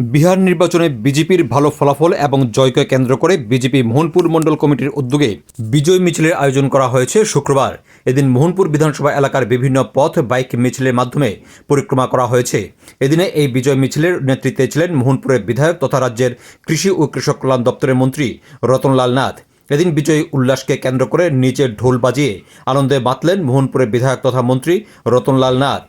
বিহার নির্বাচনে বিজেপির ভালো ফলাফল এবং জয়কে কেন্দ্র করে বিজেপি মোহনপুর মণ্ডল কমিটির উদ্যোগে বিজয় মিছিলের আয়োজন করা হয়েছে শুক্রবার। এদিন মোহনপুর বিধানসভা এলাকার বিভিন্ন পথ, বাইক মিছিলের মাধ্যমে পরিক্রমা করা হয়েছে। এদিনে এই বিজয় মিছিলের নেতৃত্বে ছিলেন মোহনপুরের বিধায়ক তথা রাজ্যের কৃষি ও কৃষক কল্যাণ দপ্তরের মন্ত্রী রতনলাল নাথ। এদিন বিজয়ী উল্লাসকে কেন্দ্র করে নিচে ঢোল বাজিয়ে আনন্দে বাতলেন মোহনপুরের বিধায়ক তথা মন্ত্রী রতনলাল নাথ।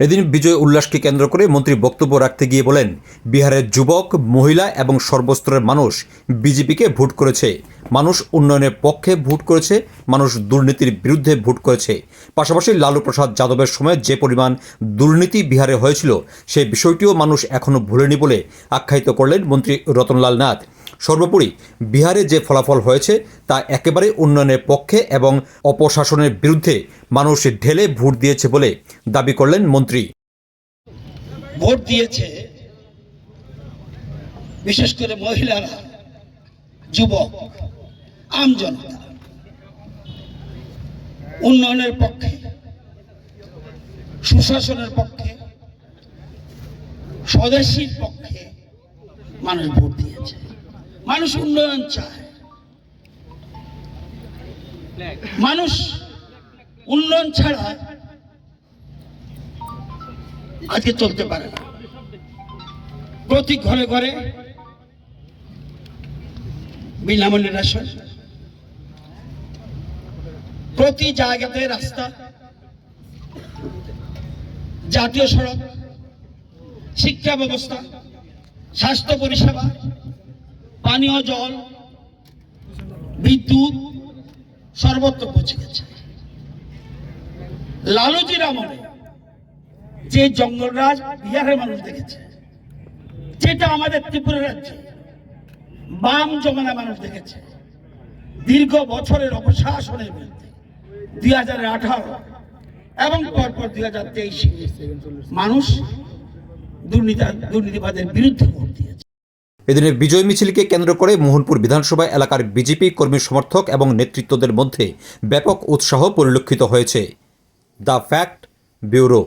এদিন বিজয় উল্লাসকে কেন্দ্র করে মন্ত্রী বক্তব্য রাখতে গিয়ে বলেন, বিহারের যুবক, মহিলা এবং সর্বস্তরের মানুষ বিজেপিকে ভোট করেছে। মানুষ উন্নয়নের পক্ষে ভোট করেছে, মানুষ দুর্নীতির বিরুদ্ধে ভোট করেছে। পাশাপাশি লালু প্রসাদ যাদবের সময় যে পরিমাণ দুর্নীতি বিহারে হয়েছিল সেই বিষয়টিও মানুষ এখনও ভুলেনি বলে আখ্যায়িত করলেন মন্ত্রী রতনলাল নাথ। সর্বোপরি বিহারে যে ফলাফল হয়েছে তা একেবারে উন্নয়নের পক্ষে এবং অপশাসনের বিরুদ্ধে মানুষ ঢেলে ভোট দিয়েছে বলে দাবি করলেন মন্ত্রী। ভোট দিয়েছে বিশেষ করে মহিলারা, যুবক, আম জনতা। উন্নয়নের পক্ষে, সুশাসনের পক্ষে, স্বদেশীর পক্ষে মানুষ ভোট দিয়েছে। মানুষ উন্নয়ন চায়। মানুষ উন্নয়ন ছাড়া আজকে চলতে পারে না। প্রতি ঘরে ঘরে বিনামূল্যে রেশন, প্রতি জায়গাতে রাস্তা, জাতীয় সড়ক, শিক্ষা ব্যবস্থা, স্বাস্থ্য পরিষেবা পানীয় জল, বিদ্যুৎ সর্বত্র পৌঁছে গেছে। লালুজির আমলে যে জঙ্গলরাজ বিহারের মানুষ দেখেছে, যেটা আমাদের ত্রিপুরা রাজ্যে বাম জমানা মানুষ দেখেছে, দীর্ঘ বছরের অপশাসনের বিরুদ্ধে দুই হাজার আঠারো এবং পরপর দুই হাজার তেইশে মানুষ দুর্নীতি দুর্নীতিবাদের বিরুদ্ধে ভোট দিয়েছে। এদিনে বিজয় মিছিলকে কেন্দ্র করে মোহনপুর বিধানসভা এলাকার বিজেপি কর্মী সমর্থক এবং নেতৃত্বদের মধ্যে ব্যাপক উৎসাহ পরিলক্ষিত হয়েছে। The Fact Bureau.